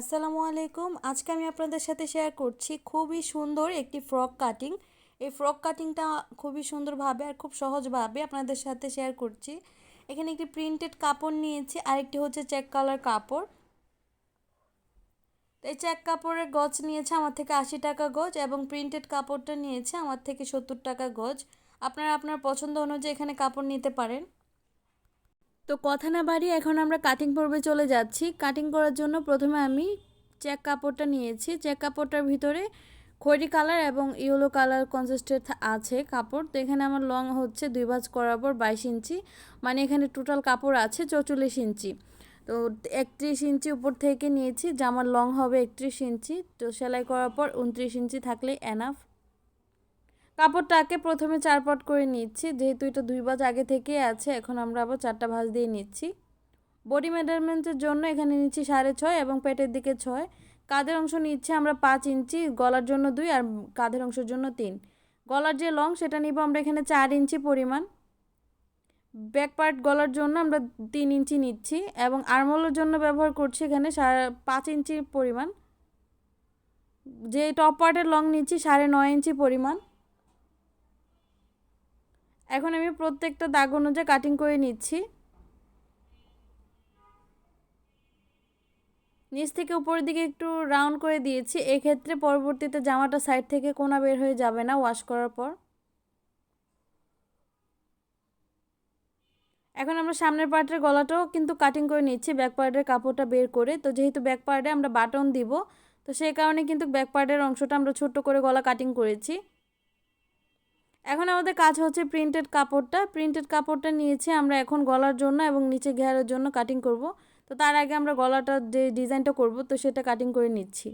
আসসালামু আলাইকুম। আজকে আমি আপনাদের সাথে শেয়ার করছি খুবই সুন্দর একটি ফ্রক কাটিং এই ফ্রক কাটিংটা খুবই সুন্দরভাবে আর খুব সহজভাবে আপনাদের সাথে শেয়ার করছি। এখানে একটি প্রিন্টেড কাপড় নিয়েছি, আরেকটি হচ্ছে চেক কালার কাপড়। এই চেক কাপড়ের গজ নিয়েছে, আমার থেকে আশি টাকা গজ এবং প্রিন্টেড কাপড়টা নিয়েছে, আমার থেকে সত্তর টাকা গজ। আপনারা আপনার পছন্দ অনুযায়ী এখানে কাপড় নিতে পারেন। তো কথা না বাড়িয়ে এখন আমরা কাটিং পর্বে চলে যাচ্ছি। কাটিং করার জন্য প্রথমে আমি চেক কাপড়টা নিয়েছি। চেক কাপড়টার ভিতরে খয়েরি কালার এবং ইয়েলো কালার কনসিস্টেড আছে কাপড়। তো এখানে আমার লং হচ্ছে দুই ভাঁজ করার পর বাইশ ইঞ্চি। মানে এখানে টোটাল কাপড় আছে চৌচল্লিশ ইঞ্চি। তো একত্রিশ ইঞ্চি উপর থেকে নিয়েছি। জামার লং হবে একত্রিশ ইঞ্চি। তো সেলাই করার পর উনত্রিশ ইঞ্চি থাকলেই এনাফ কাপড়টাকে প্রথমে চার পট করে নিচ্ছি। যেহেতু এটা দুই বাজ আগে থেকে আছে, এখন আমরা আবার চারটা ভাঁজ দিয়ে নিচ্ছি। বডি মেজারমেন্টের জন্য এখানে নিচ্ছি সাড়ে ছয় এবং পেটের দিকে ছয়। কাঁধের অংশ নিচ্ছে আমরা পাঁচ ইঞ্চি, গলার জন্য দুই আর কাঁধের অংশের জন্য তিন। গলার যে লং, সেটা নিব আমরা এখানে চার ইঞ্চি পরিমাণ। ব্যাক পার্ট গলার জন্য আমরা তিন ইঞ্চি নিচ্ছি এবং আর্মলের জন্য ব্যবহার করছি এখানে সাড়ে পাঁচ ইঞ্চি পরিমাণ। যে টপ পার্টের লং নিচ্ছি সাড়ে নয় ইঞ্চি পরিমাণ। এখন আমি প্রত্যেকটা দাগ অনুযায়ী কাটিং করে নিচ্ছি। নিচ থেকে উপরের দিকে একটু রাউন্ড করে দিয়েছি। এক্ষেত্রে পরবর্তীতে জামাটা সাইড থেকে কোনা বের হয়ে যাবে না ওয়াশ করার পর। এখন আমরা সামনের পার্টের গলাটাও কিন্তু কাটিং করে নিচ্ছি ব্যাক পার্টের কাপড়টা বের করে। তো যেহেতু ব্যাক পার্টে আমরা বাটন দিব, তো সেই কারণে কিন্তু ব্যাক পার্টের অংশটা আমরা ছোট্ট করে গলা কাটিং করেছি। এখন আমাদের কাজ হচ্ছে প্রিন্টেড কাপড়টা। প্রিন্টেড কাপড়টা নিয়েছি আমরা এখন গলার জন্য এবং নিচে ঘেরার জন্য কাটিং করব। তো তার আগে আমরা গলাটা যে ডিজাইনটা করব, তো সেটা কাটিং করে নিচ্ছি।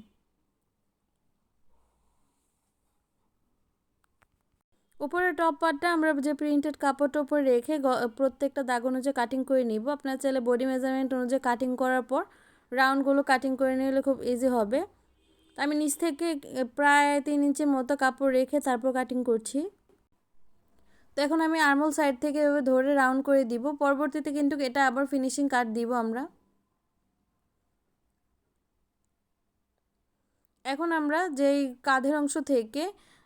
উপরের টপ পার্টটা আমরা যে প্রিন্টেড কাপড়টা উপরে রেখে প্রত্যেকটা দাগ অনুযায়ী কাটিং করে নিব। আপনার চাইলে বডি মেজারমেন্ট অনুযায়ী কাটিং করার পর রাউন্ডগুলো কাটিং করে নিলে খুব ইজি হবে। আমি নিচ থেকে প্রায় তিন ইঞ্চির মতো কাপড় রেখে তারপর কাটিং করছি। এখন আমি আর্মল সাইড থেকে এভাবে ধরে রাউন্ড করে দিব। পরবর্তীতে কিন্তু এটা আবার ফিনিশিং কাট দিব আমরা। এখন আমরা যেই কাঁধের অংশ থেকে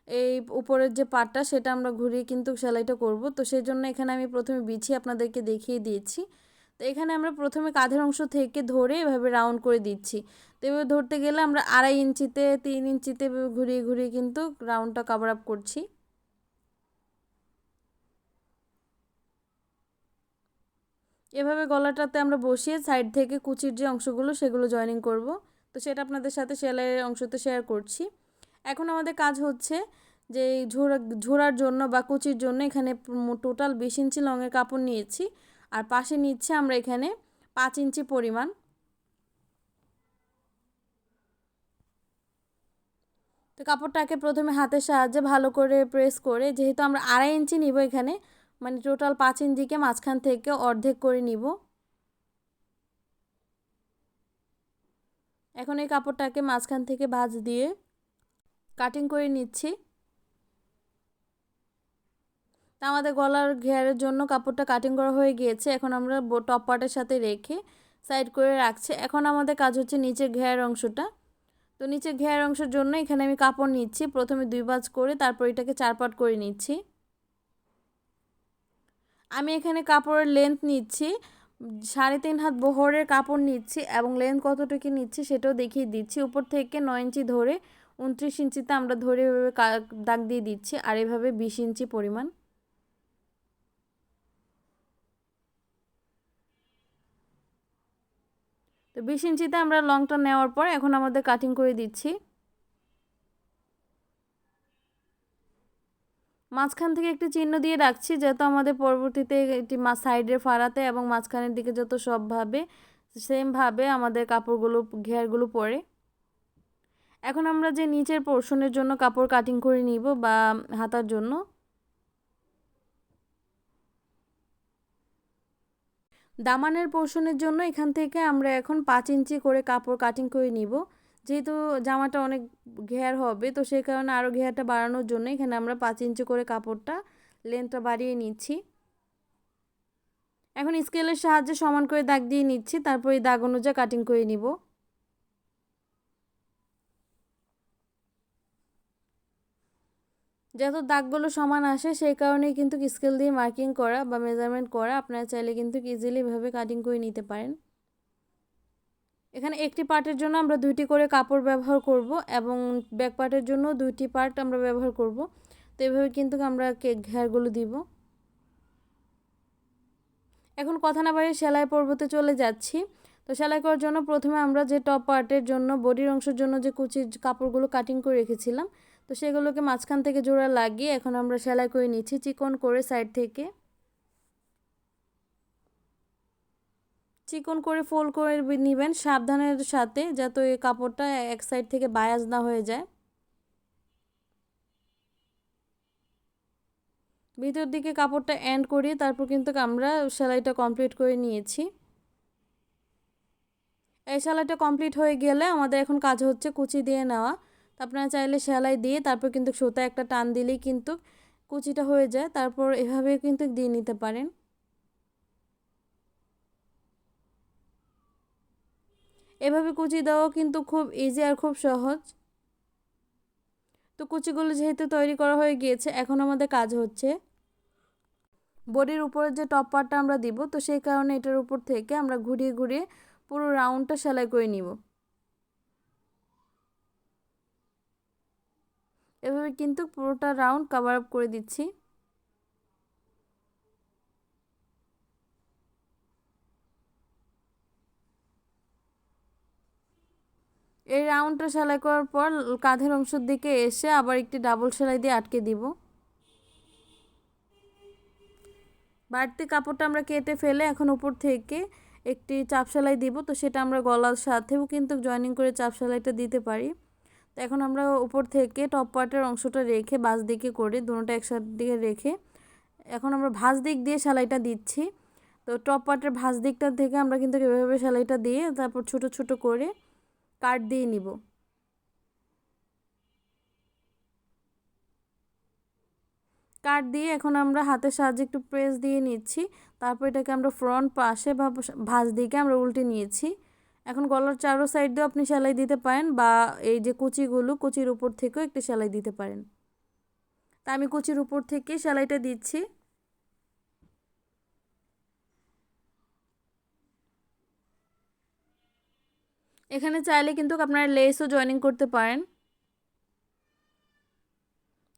এই উপরের যে পাটটা, সেটা আমরা ঘুরিয়ে কিন্তু সেলাইটা করব। তো সেই জন্য এখানে আমি প্রথমে বিছিয়ে আপনাদেরকে দেখিয়ে দিয়েছি। তো এখানে আমরা প্রথমে কাঁধের অংশ থেকে ধরে এভাবে রাউন্ড করে দিচ্ছি। তো এভাবে ধরতে গেলে আমরা আড়াই ইঞ্চিতে, তিন ইঞ্চিতে ঘুরিয়ে ঘুরিয়ে কিন্তু রাউন্ডটা কাভার আপ করছি। এভাবে গলাটাতে আমরা বসিয়ে সাইড থেকে কুচির যে অংশগুলো সেগুলো জয়েনিং করব। তো সেটা আপনাদের সাথে সেলাইয়ের অংশতে শেয়ার করছি। এখন আমাদের কাজ হচ্ছে যে ঝোড়া ঝোড়ার জন্য বা কুচির জন্য এখানে টোটাল বিশ ইঞ্চি লঙের কাপড় নিয়েছি। আর পাশে নিচ্ছে আমরা এখানে পাঁচ ইঞ্চি পরিমাণ। তো কাপড়টাকে প্রথমে হাতের সাহায্যে ভালো করে প্রেস করে, যেহেতু আমরা আড়াই ইঞ্চি নিব এখানে মানে টোটাল পাঁচ ইঞ্চিকে মাঝখান থেকে অর্ধেক করে নিব। এখন এই কাপড়টাকে মাঝখান থেকে ভাঁজ দিয়ে কাটিং করে নিচ্ছি। তা আমাদের গলার ঘেয়ারের জন্য কাপড়টা কাটিং করা হয়ে গিয়েছে, এখন আমরা টপ পার্টের সাথে রেখে সাইড করে রাখছি। এখন আমাদের কাজ হচ্ছে নিচের ঘেয়ার অংশটা। তো নিচের ঘেয়ার অংশের জন্য এখানে আমি কাপড় নিচ্ছি, প্রথমে দুই বাজ করে তারপর এটাকে চার পাট করে নিচ্ছি। আমি এখানে কাপড়ের লেন্থ নিচ্ছি, সাড়ে তিন হাত বহরের কাপড় নিচ্ছি এবং লেন্থ কতটুকু নিচ্ছি সেটাও দেখিয়ে দিচ্ছি। উপর থেকে নয় ইঞ্চি ধরে উনত্রিশ ইঞ্চিতে আমরা ধরে এভাবে দাগ দিয়ে দিচ্ছি আর এভাবে বিশ ইঞ্চি পরিমাণ। তো বিশ ইঞ্চিতে আমরা লংটা নেওয়ার পর এখন আমাদের কাটিং করে দিচ্ছি। মাঝখান থেকে একটি চিহ্ন দিয়ে রাখছি যাতে আমাদের পরবর্তীতে এটি মা সাইডের ফাড়াতে এবং মাঝখানের দিকে যত সবভাবে সেমভাবে আমাদের কাপড়গুলো, ঘেরগুলো পরে। এখন আমরা যে নিচের পোর্শনের জন্য কাপড় কাটিং করে নিব বা হাতার জন্য। দামানের পোর্শনের জন্য এখান থেকে আমরা এখন পাঁচ ইঞ্চি করে কাপড় কাটিং করে নিব। যেহেতু জামাটা অনেক ঘের হবে, তো সেই কারণে আরও ঘেরটা বাড়ানোর জন্য এখানে আমরা পাঁচ ইঞ্চি করে কাপড়টা লেন্থটা বাড়িয়ে নিচ্ছি। এখন স্কেলের সাহায্যে সমান করে দাগ দিয়ে নিচ্ছি, তারপর এই দাগ অনুযায়ী কাটিং করে নিব। যত দাগগুলো সমান আসে, সেই কারণেই কিন্তু স্কেল দিয়ে মার্কিং করা বা মেজারমেন্ট করা আপনারা চাইলে কিন্তু ইজিলিভাবে কাটিং করে নিতে পারেন। এখানে একটি পার্টের জন্য আমরা দুইটি করে কাপড় ব্যবহার করব এবং ব্যাক পার্টের জন্য দুইটি পার্ট আমরা ব্যবহার করব। তো এভাবে কিন্তু আমরা কেক ঘেরগুলো দিব। এখন কথা না বাড়িয়ে সেলাই পর্বতে চলে যাচ্ছি। তো সেলাই করার জন্য প্রথমে আমরা যে টপ পার্টের জন্য, বডির অংশের জন্য যে কুচির কাপড়গুলো কাটিং করে রেখেছিলাম, তো সেগুলোকে মাঝখান থেকে জোড়া লাগিয়ে এখন আমরা সেলাই করে নিচ্ছি, চিকন করে সাইড থেকে। চিকন করে ফোল্ড করে নেবেন, সাবধানের সাথে যাতে এই কাপড়টা এক সাইড থেকে বায়াজ না হয়ে যায়। ভিতর দিকে কাপড়টা এন্ড করিয়ে তারপর কিন্তু আমরা সেলাইটা কমপ্লিট করে নিয়েছি। এই সেলাইটা কমপ্লিট হয়ে গেলে আমাদের এখন কাজ হচ্ছে কুচি দিয়ে নেওয়া। আপনারা চাইলে সেলাই দিয়ে তারপর কিন্তু সুতা একটা টান দিলেই কিন্তু কুচিটা হয়ে যায়, তারপর এভাবে কিন্তু দিয়ে নিতে পারেন। এভাবে কুচি দেওয়া কিন্তু খুব ইজি আর খুব সহজ। তো কুচিগুলো যেহেতু তৈরি করা হয়ে গিয়েছে, এখন আমাদের কাজ হচ্ছে বডির উপরে যে টপ পার্টটা আমরা দিব, তো সেই কারণে এটার উপর থেকে আমরা ঘুরিয়ে ঘুরিয়ে পুরো রাউন্ডটা সেলাই করে নিব। এভাবে কিন্তু পুরোটা রাউন্ড কাভার আপ করে দিচ্ছি। এই রাউন্ডটা সেলাই করার পর কাঁধের অংশের দিকে এসে আবার একটি ডাবল সেলাই দিয়ে আটকে দিব। বাড়তি কাপড়টা আমরা কেটে ফেলে এখন উপর থেকে একটি চাপ সেলাই দিব। তো সেটা আমরা গলার সাথেও কিন্তু জয়েনিং করে চাপ সেলাইটা দিতে পারি। তো এখন আমরা উপর থেকে টপ পার্টের অংশটা রেখে বাস দিকে করে দুটোটা একসাথে দিকে রেখে এখন আমরা ভাঁজ দিক দিয়ে সেলাইটা দিচ্ছি। তো টপ পার্টের ভাঁজ দিকটা থেকে আমরা কিন্তু এভাবে সেলাইটা দিয়ে তারপর ছোট ছোট করে কাট দিয়ে নিব। কাট দিয়ে এখন আমরা হাতের সাহায্যে একটু প্রেস দিয়ে নিচ্ছি। তারপর এটাকে আমরা ফ্রন্ট পাশে বা ভাঁজ দিকে আমরা উল্টে নিয়েছি। এখন গলার চারো সাইড দিয়েও আপনি সেলাই দিতে পারেন বা এই যে কুচিগুলো, কুচির উপর থেকেও একটু সেলাই দিতে পারেন। তা আমি কুচির উপর থেকে সেলাইটা দিচ্ছি। এখানে চাইলে কিন্তু আপনারা লেসও জয়েনিং করতে পারেন।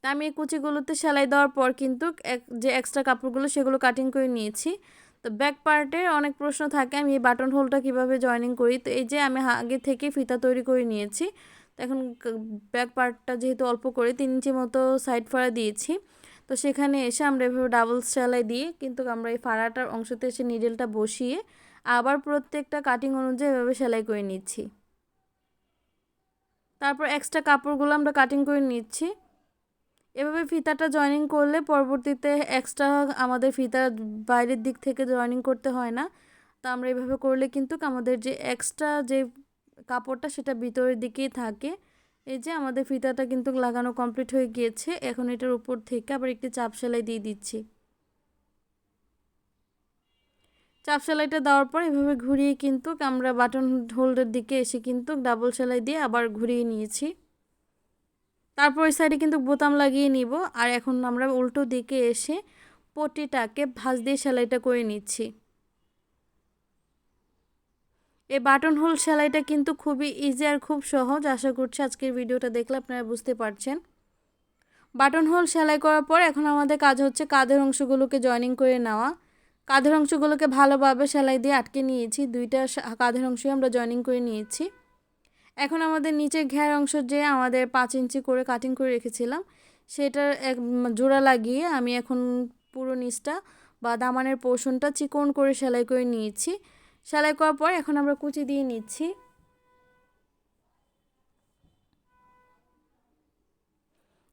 তা আমি এই কুচিগুলোতে সেলাই দেওয়ার পর কিন্তু যে এক্সট্রা কাপড়গুলো সেগুলো কাটিং করে নিয়েছি। তো ব্যাক পার্টে অনেক প্রশ্ন থাকে, আমি এই বাটন হোলটা কীভাবে জয়েনিং করি? তো এই যে আমি আগে থেকে ফিতা তৈরি করে নিয়েছি, তো এখন ব্যাক পার্টটা যেহেতু অল্প করে, তিন ইঞ্চি মতো সাইড ফাড়া দিয়েছি। তো সেখানে এসে আমরা এভাবে ডাবল সেলাই দিয়ে কিন্তু আমরা এই ফাড়াটার অংশতে এসে নিডেলটা বসিয়ে আবার প্রত্যেকটা কাটিং অনুযায়ী এভাবে সেলাই করে নিচ্ছি। তারপর এক্সট্রা কাপড়গুলো আমরা কাটিং করে নিচ্ছি। এভাবে ফিতাটা জয়েনিং করলে পরবর্তীতে এক্সট্রা আমাদের ফিতা বাইরের দিক থেকে জয়েনিং করতে হয় না। তো আমরা এভাবে করলে কিন্তু আমাদের যে এক্সট্রা যে কাপড়টা সেটা ভিতরের দিকেই থাকে। এই যে আমাদের ফিতাটা কিন্তু লাগানো কমপ্লিট হয়ে গিয়েছে। এখন এটার উপর থেকে আবার একটি চাপ সেলাই দিয়ে দিচ্ছি। চাপ সেলাইটা দেওয়ার পর এভাবে ঘুরিয়ে কিন্তু আমরা বাটন হোল্ডের দিকে এসে কিন্তু ডাবল সেলাই দিয়ে আবার ঘুরিয়ে নিয়েছি। তারপর ওই সাইডে কিন্তু বোতাম লাগিয়ে নিব আর এখন আমরা উল্টো দিকে এসে পটিটাকে ভাঁজ দিয়ে সেলাইটা করে নিচ্ছি। এই বাটন হোল সেলাইটা কিন্তু খুবই ইজি আর খুব সহজ। আশা করছি আজকের ভিডিওটা দেখলে আপনারা বুঝতে পারছেন। বাটন হোল সেলাই করার পর এখন আমাদের কাজ হচ্ছে কাঁধের অংশগুলোকে জয়েনিং করে নেওয়া। কাঁধের অংশগুলোকে ভালোভাবে সেলাই দিয়ে আটকে নিয়েছি। দুইটা কাঁধের অংশই আমরা জয়েনিং করে নিয়েছি। এখন আমাদের নিচের ঘের অংশ যে আমাদের পাঁচ ইঞ্চি করে কাটিং করে রেখেছিলাম, সেটার এক জোড়া লাগিয়ে আমি এখন পুরো নিচটা বা দামানের পোষণটা চিকন করে সেলাই করে নিয়েছি। সেলাই করার পর এখন আমরা কুচি দিয়ে নিচ্ছি।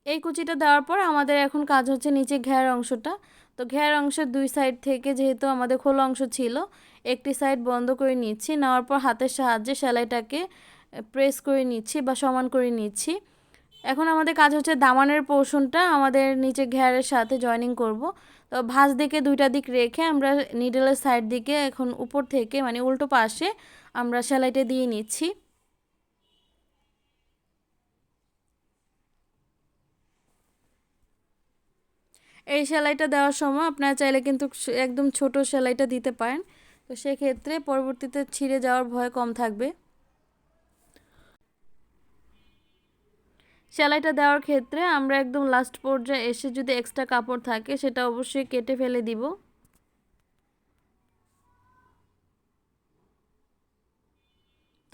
এই কুচিটা দেওয়ার পর আমাদের এখন কাজ হচ্ছে নিচে ঘের অংশটা। তো ঘের অংশের দুই সাইড থেকে যেহেতু আমাদের খোলা অংশ ছিল, একটি সাইড বন্ধ করে নিচ্ছি। নেওয়ার পর হাতের সাহায্যে সেলাইটাকে প্রেস করে নিচ্ছি বা সমান করে নিচ্ছি। এখন আমাদের কাজ হচ্ছে দামানের পোর্শনটা আমাদের নিচে ঘেরের সাথে জয়েনিং করব। তো ভাঁজ দিকে দুইটা দিক রেখে আমরা নিডলের সাইড দিকে এখন উপর থেকে মানে উল্টো পাশে আমরা সেলাইটা দিয়ে নিচ্ছি। এই সেলাইটা দেওয়ার সময় আপনারা চাইলে কিন্তু একদম ছোট সেলাইটা দিতে পারেন। তো সেক্ষেত্রে পরবর্তীতে ছিঁড়ে যাওয়ার ভয় কম থাকবে। সেলাইটা দেওয়ার ক্ষেত্রে আমরা একদম লাস্ট পর্যায়ে এসে যদি এক্সট্রা কাপড় থাকে, সেটা অবশ্যই কেটে ফেলে দিব।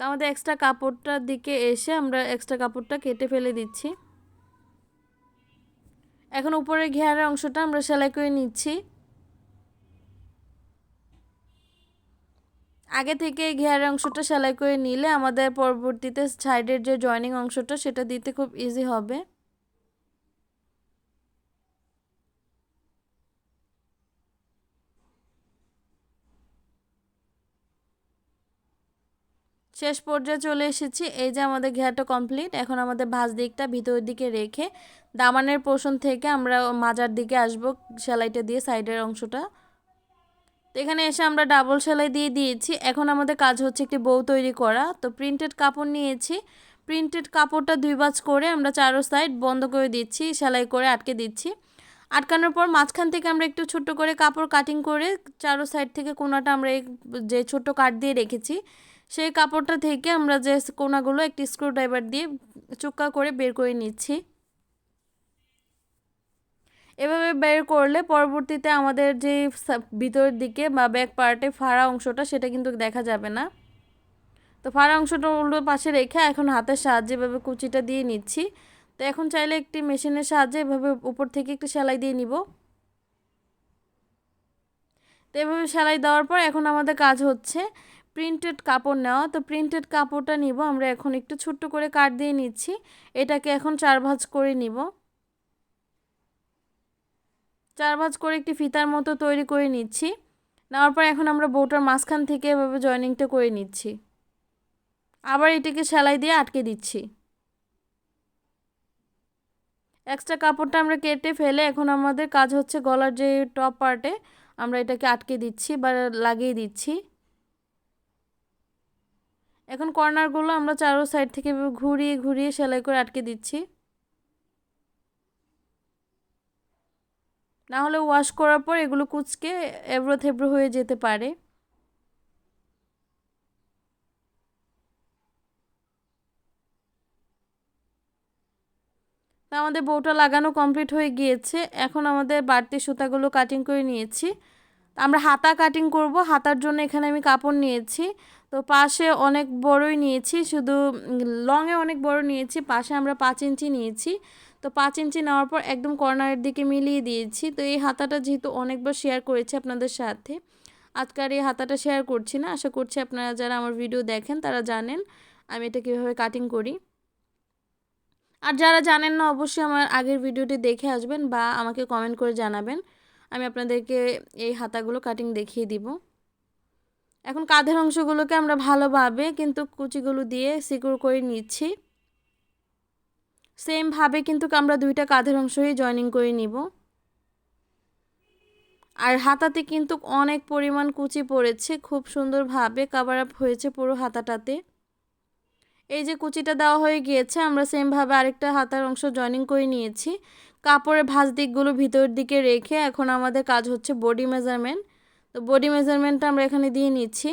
তো আমাদের এক্সট্রা কাপড়টার দিকে এসে আমরা এক্সট্রা কাপড়টা কেটে ফেলে দিচ্ছি। এখন উপরের ঘেয়ারের অংশটা আমরা সেলাই করে নিচ্ছি। আগে থেকে ঘেয়ারের অংশটা সেলাই করে নিলে আমাদের পরবর্তীতে সাইডের যে জয়নিং অংশটা সেটা দিতে খুব ইজি হবে। শেষ পর্যায়ে চলে এসেছি। এই যে আমাদের ঘেয়াটা কমপ্লিট এখন আমাদের ভাঁজ দিকটা ভিতরের দিকে রেখে দামানের পোষণ থেকে আমরা মাজার দিকে আসব সেলাইটা দিয়ে সাইডের অংশটা। তো এখানে এসে আমরা ডাবল সেলাই দিয়ে দিয়েছি। এখন আমাদের কাজ হচ্ছে একটি বউ তৈরি করা। তো প্রিন্টেড কাপড় নিয়েছি। প্রিন্টেড কাপড়টা দুই বাজ করে আমরা চারো সাইড বন্ধ করে দিচ্ছি, সেলাই করে আটকে দিচ্ছি। আটকানোর পর মাঝখান থেকে আমরা একটু ছোট করে কাপড় কাটিং করে চারো সাইড থেকে কোনাটা আমরা যে ছোট্ট কাট দিয়ে রেখেছি। সেই কাপড়টা থেকে আমরা যে কোনাগুলো একটি স্ক্রুড্রাইভার দিয়ে চুক্কা করে বের করে নিচ্ছি। এভাবে বের করলে পরবর্তীতে আমাদের যে ভিতরের দিকে বা ব্যাক পার্টে ফাড়া অংশটা সেটা কিন্তু দেখা যাবে না। তো ফাড়া অংশটা উল্টো পাশে রেখে এখন হাতের সাহায্যে এভাবে কুচিটা দিয়ে নিচ্ছি। তো এখন চাইলে একটি মেশিনের সাহায্যে এভাবে উপর থেকে একটু সেলাই দিয়ে নিব। তো এভাবে সেলাই দেওয়ার পর এখন আমাদের কাজ হচ্ছে প্রিন্টেড কাপড় নেওয়া, তো প্রিন্টেড কাপড়টা নিব, আমরা এখন একটু ছোট্ট করে কাট দিয়ে নিচ্ছি। এটাকে এখন চার ভাঁজ করে নিব। চার ভাঁজ করে একটি ফিতার মতো তৈরি করে নিচ্ছি। নেওয়ার পর এখন আমরা বউটার মাঝখান থেকে এভাবে জয়নিংটা করে নিচ্ছি। আবার এটিকে সেলাই দিয়ে আটকে দিচ্ছি। এক্সট্রা কাপড়টা আমরা কেটে ফেলে এখন আমাদের কাজ হচ্ছে গলার যে টপ পার্টে আমরা এটাকে আটকে দিচ্ছি বা লাগিয়ে দিচ্ছি। এখন কর্নারগুলো আমরা চারো সাইড থেকে ঘুরিয়ে ঘুরিয়ে সেলাই করে আটকে দিচ্ছি। না হলে ওয়াশ করার পর এগুলো কুচকে এবড়ো থেবড়ো হয়ে যেতে পারে। তা আমাদের বউটা লাগানো কমপ্লিট হয়ে গিয়েছে। এখন আমাদের বাড়তি সুতাগুলো কাটিং করে নিয়েছি। আমরা হাতা কাটিং করব। হাতার জন্য এখানে আমি কাপড় নিয়েছি। তো পাশে অনেক বড়ই নিয়েছি, শুধু লংয়ে অনেক বড় নিয়েছি, পাশে আমরা পাঁচ ইঞ্চি নিয়েছি। তো পাঁচ ইঞ্চি নেওয়ার পর একদম কর্নারের দিকে মিলিয়ে দিয়েছি। তো এই হাতাটা যেহেতু অনেকবার শেয়ার করেছি আপনাদের সাথে আজকার এই হাতাটা শেয়ার করছি না। আশা করছি আপনারা যারা আমার ভিডিও দেখেন, তারা জানেন আমি এটা কীভাবে কাটিং করি। আর যারা জানেন না, অবশ্যই আমার আগের ভিডিওটি দেখে আসবেন বা আমাকে কমেন্ট করে জানাবেন। আমি আপনাদেরকে এই হাতাগুলো কাটিং দেখিয়ে দিব। এখন কাঁধের অংশগুলোকে আমরা ভালোভাবে কিন্তু কুচিগুলো দিয়ে সিকিউর করে নিচ্ছি। সেমভাবে কিন্তু আমরা দুইটা কাঁধের অংশই জয়নিং করে নিব। আর হাতাতে কিন্তু অনেক পরিমাণ কুচি পড়েছে, খুব সুন্দরভাবে কাভার আপ হয়েছে পুরো হাতাটাতে। এই যে কুচিটা দেওয়া হয়ে গিয়েছে, আমরা সেমভাবে আরেকটা হাতার অংশ জয়নিং করে নিয়েছি। কাপড়ের ভাঁজ দিকগুলো ভিতরের দিকে রেখে এখন আমাদের কাজ হচ্ছে বডি মেজারমেন্ট তো বডি মেজারমেন্টটা আমরা এখানে দিয়ে নিচ্ছি।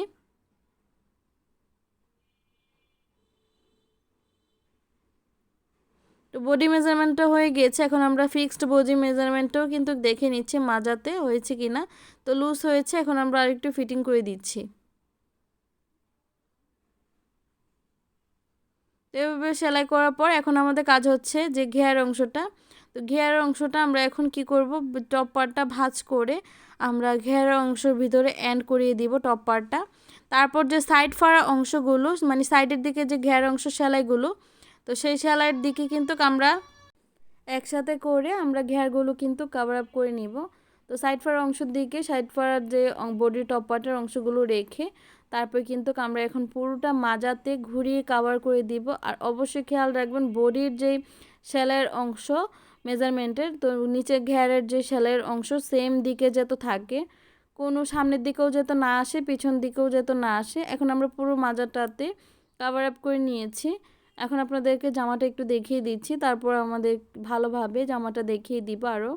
তো বডি মেজারমেন্টটা হয়ে গেছে, এখন আমরা ফিক্সড বডি মেজারমেন্টটাও কিন্তু দেখে নিচ্ছি মাজাতে হয়েছে কি না তো লুজ হয়েছে, এখন আমরা আরেকটু ফিটিং করে দিচ্ছি। এভাবে সেলাই করার পর এখন আমাদের কাজ হচ্ছে যে ঘেয়ার অংশটা। তো ঘেয়ার অংশটা আমরা এখন কি করব? টপ পার্টটা ভাজ করে আমরা ঘেয়ার অংশের ভিতরে অ্যান্ড করিয়ে দিব টপ পার্টটা তারপর যে সাইড ফাড়া অংশগুলো মানে সাইডের দিকে যে ঘেয়ার অংশ সেলাইগুলো, তো সেই সেলাইয়ের দিকে কিন্তু আমরা একসাথে করে আমরা ঘেরগুলো কিন্তু কাভার আপ করে নিব। তো সাইড ফাড়ার অংশের দিকে সাইড ফাড়ার যে বডি টপ পার্টের অংশগুলো রেখে তারপর কিন্তু আমরা এখন পুরোটা মাজাতে ঘুরিয়ে কাভার করে দিব। আর অবশ্যই খেয়াল রাখবেন বডির যে সেলাইয়ের অংশ মেজারমেন্টের, তো নিচে ঘ্যারের যে সেলাইয়ের অংশ সেম দিকে যেত থাকে, কোনো সামনের দিকেও যেত না আসে, পিছন দিকেও যেত না আসে। এখন আমরা পুরো মাজারটাতে কাভার আপ করে নিয়েছি। এখন আপনাদেরকে জামাটা একটু দেখিয়ে দিচ্ছি, তারপর আমাদের ভালোভাবে জামাটা দেখিয়ে দিব আরও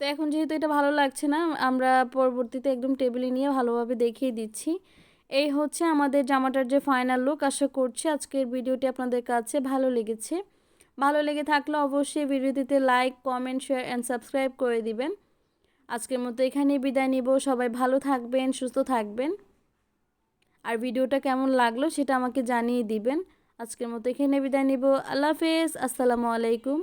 তো এখন যেহেতু এটা ভালো লাগছে না, আমরা পরবর্তীতে একদম টেবিলে নিয়ে ভালোভাবে দেখিয়ে দিচ্ছি। এই হচ্ছে আমাদের জামাটার যে ফাইনাল লুক আশা করছি আজকের ভিডিওটি আপনাদের কাছে ভালো লেগেছে। ভালো লেগে থাকলে অবশ্যই ভিডিওটিতে like comment share and subscribe করে দিবেন। আজকের মতো এখানেই বিদায় নিব। সবাই ভালো থাকবেন, সুস্থ থাকবেন। আর ভিডিওটা কেমন লাগল সেটা আমাকে জানিয়ে দিবেন। আজকের মতো এখানে বিদায় নিব। আল্লাহ হাফেজ। আসসালামু আলাইকুম।